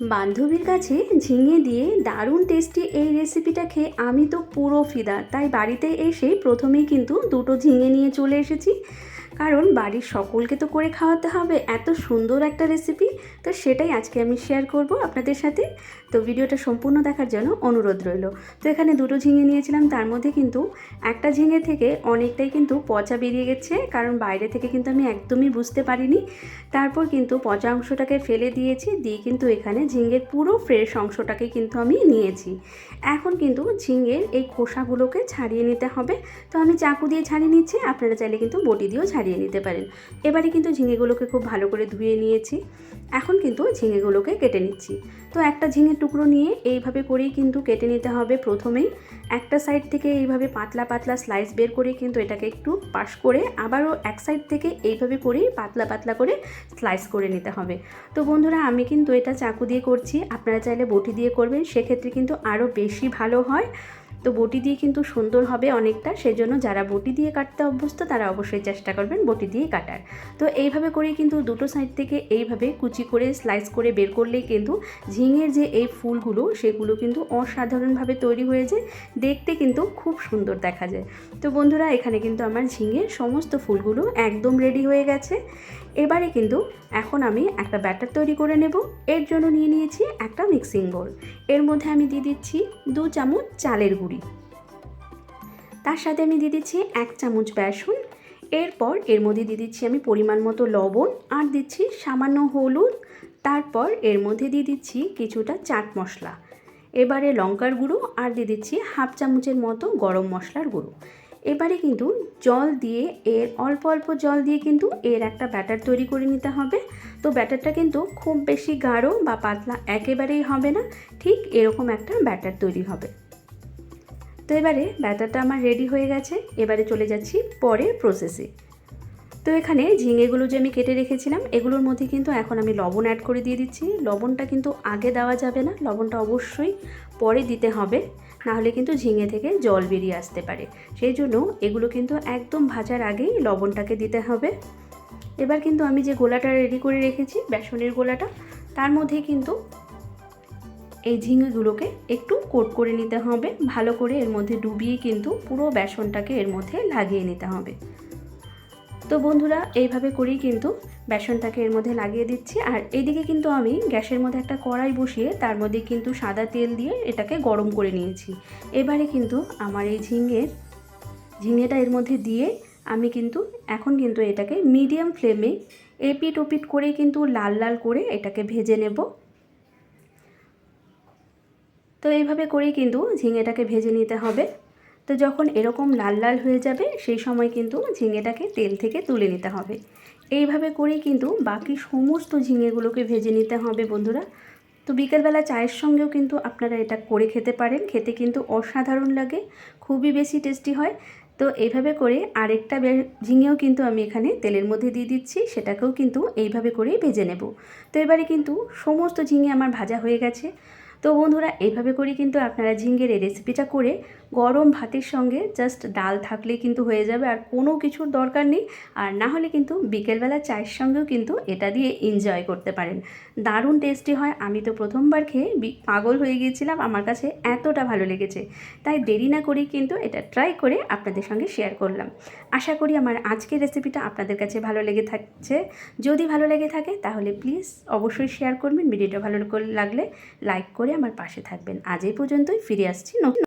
বান্ধবীর কাছে ঝিঙে দিয়ে দারুণ টেস্টি এই রেসিপিটা খেয়ে আমি তো পুরো ফিদা। তাই বাড়িতে এসে প্রথমেই কিন্তু দুটো ঝিঙে নিয়ে চলে এসেছি। কারণ বাড়ির সকলকে তো করে খাওয়াতে হবে, এত সুন্দর একটা রেসিপি তো সেটাই আজকে আমি শেয়ার করব আপনাদের সাথে। তো ভিডিওটা সম্পূর্ণ দেখার জন্য অনুরোধ রইল। তো এখানে দুটো ঝিঙে নিয়েছিলাম, তার মধ্যে কিন্তু একটা ঝিঙে থেকে অনেকটাই কিন্তু পচা বেরিয়ে গেছে, কারণ বাইরে থেকে কিন্তু আমি একদমই বুঝতে পারিনি। তারপর কিন্তু পচা অংশটাকে ফেলে দিয়েছি, দিয়ে কিন্তু এখানে ঝিঙের পুরো ফ্রেশ অংশটাকে কিন্তু আমি নিয়েছি। এখন কিন্তু ঝিঙের এই খোসাগুলোকে ছাড়িয়ে নিতে হবে। তো আমি চাকু দিয়ে ছাড়িয়ে নিচ্ছি, আপনারা চাইলে কিন্তু বটি দিয়েও নিতে পারেন। এবারে কিন্তু ঝিঙেগুলোকে খুব ভালো করে ধুয়ে নিয়েছি। এখন কিন্তু ঝিঙেগুলোকে কেটে নিচ্ছি। তো একটা ঝিঙের টুকরো নিয়ে এইভাবে করেই কিন্তু কেটে নিতে হবে প্রথমেই। একটা সাইড থেকে এইভাবে পাতলা পাতলা স্লাইস বের করে কিন্তু এটাকে একটু পাশ করে আবারও এক সাইড থেকে এইভাবে করেই পাতলা পাতলা করে স্লাইস করে নিতে হবে। তো বন্ধুরা, আমি কিন্তু এটা চাকু দিয়ে করছি। আপনারা চাইলে বটি দিয়ে করবেন। সেক্ষেত্রে কিন্তু আরও বেশি ভালো হয়। তো বটি দিয়ে কিন্তু সুন্দর হবে অনেকটা, সেজন্য যারা বটি দিয়ে কাটতে অভ্যস্ত তারা অবশ্যই চেষ্টা করবেন বটি দিয়ে কাটার। তো এইভাবে করেই কিন্তু দুটো সাইড থেকে এইভাবে কুচি করে, স্লাইস করে বের করলেই কিন্তু ঝিঙের যে এই ফুলগুলো, সেগুলো কিন্তু অসাধারণভাবে তৈরি হয়ে যায়, দেখতে কিন্তু খুব সুন্দর দেখা যায়। তো বন্ধুরা, এখানে কিন্তু আমার ঝিঙের সমস্ত ফুলগুলো একদম রেডি হয়ে গেছে। এবারে কিন্তু এখন আমি একটা ব্যাটার তৈরি করে নেব। এর জন্য নিয়ে নিয়েছি একটা মিক্সিং বোল। এর মধ্যে আমি দিয়ে দিচ্ছি দু চামচ চালের গুঁড়ি। তার সাথে আমি দিয়ে দিচ্ছি এক চামচ বেসন। এরপর এর মধ্যে দিয়ে দিচ্ছি আমি পরিমাণ মতো লবণ আর দিচ্ছি সামান্য হলুদ। তারপর এর মধ্যে দিয়ে দিচ্ছি কিছুটা চাট মশলা। এবারে লঙ্কার গুঁড়ো আর দিয়ে দিচ্ছি হাফ চামচের মতো গরম মশলার গুঁড়ো। এবারে কিন্তু জল দিয়ে, এর অল্প অল্প জল দিয়ে কিন্তু এর একটা ব্যাটার তৈরি করে নিতে হবে। তো ব্যাটারটা কিন্তু খুব বেশি গাঢ় বা পাতলা একেবারেই হবে না। ঠিক এরকম একটা ব্যাটার তৈরি হবে। তো এবারে ব্যাটারটা আমার রেডি হয়ে গেছে। এবারে চলে যাচ্ছি পরের প্রসেসে তো এখানে ঝিঙেগুলো যে আমি কেটে রেখেছিলাম, এগুলোর মধ্যে কিন্তু এখন আমি লবণ অ্যাড করে দিয়ে দিচ্ছি। লবণটা কিন্তু আগে দেওয়া যাবে না, লবণটা অবশ্যই পরে দিতে হবে। নাহলে কিন্তু ঝিঙে থেকে জল বেরিয়ে আসতে পারে। সেই জন্য এগুলো কিন্তু একদম ভাজার আগেই লবণটাকে দিতে হবে। এবার কিন্তু আমি যে গোলাটা রেডি করে রেখেছি, বেসনের গোলাটা, তার মধ্যে কিন্তু এই ঝিঙেগুলোকে একটু কোট করে নিতে হবে। ভালো করে এর মধ্যে ডুবিয়ে কিন্তু পুরো বেসনটাকে এর মধ্যে লাগিয়ে নিতে হবে। তো বন্ধুরা, এইভাবে করেই কিন্তু বেসনটাকে এর মধ্যে লাগিয়ে দিচ্ছি। আর এদিকে কিন্তু আমি গ্যাসের মধ্যে একটা কড়াই বসিয়ে তার মধ্যে কিন্তু সাদা তেল দিয়ে এটাকে গরম করে নিয়েছি। এবারে কিন্তু আমার এই ঝিঙের, ঝিঙেটা এর মধ্যে দিয়ে আমি কিন্তু এখন কিন্তু এটাকে মিডিয়াম ফ্লেমে এপিট ওপিট করে কিন্তু লাল লাল করে এটাকে ভেজে নেব। তো এইভাবে করেই কিন্তু ঝিঙেটাকে ভেজে নিতে হবে। তো যখন এরকম লাল লাল হয়ে যাবে, সেই সময় কিন্তু ঝিঙেটাকে তেল থেকে তুলে নিতে হবে। এইভাবে করেই কিন্তু বাকি সমস্ত ঝিঙেগুলোকে ভেজে নিতে হবে বন্ধুরা। তো বিকেলবেলা চায়ের সঙ্গেও কিন্তু আপনারা এটা করে খেতে পারেন। খেতে কিন্তু অসাধারণ লাগে, খুবই বেশি টেস্টি হয়। তো এইভাবে করে আরেকটা ঝিঙেও কিন্তু আমি এখানে তেলের মধ্যে দিয়ে দিচ্ছি, সেটাকেও কিন্তু এইভাবে করেই ভেজে নেব। তো এবারে কিন্তু সমস্ত ঝিঙে আমার ভাজা হয়ে গেছে। তো বন্ধুরা এইভাবে করে কিন্তু আপনারা ঝিঙ্গের এই রেসিপিটা করে গরম ভাতের সঙ্গে জাস্ট ডাল থাকলে কিন্তু হয়ে যাবে। আর কোনো কিছুর দরকার নেই। আর না হলে কিন্তু বিকেলবেলা চায়ের সঙ্গেও কিন্তু এটা দিয়ে এনজয় করতে পারেন। দারুণ টেস্টি হয়। আমি তো প্রথমবার খেয়ে পাগল হয়ে গিয়েছিলাম। আমার কাছে এতটা ভালো লেগেছে। তাই দেরি না করেই কিন্তু এটা ট্রাই করে আপনাদের সঙ্গে শেয়ার করলাম। আশা করি আমার আজকের রেসিপিটা আপনাদের কাছে ভালো লেগে থাকছে। যদি ভালো লেগে থাকে, তাহলে প্লিজ অবশ্যই শেয়ার করবেন। ভিডিওটা ভালো লাগলে লাইক করে আমার পাশে থাকবেন। আজ এই পর্যন্তই ফিরে আসছি নতুন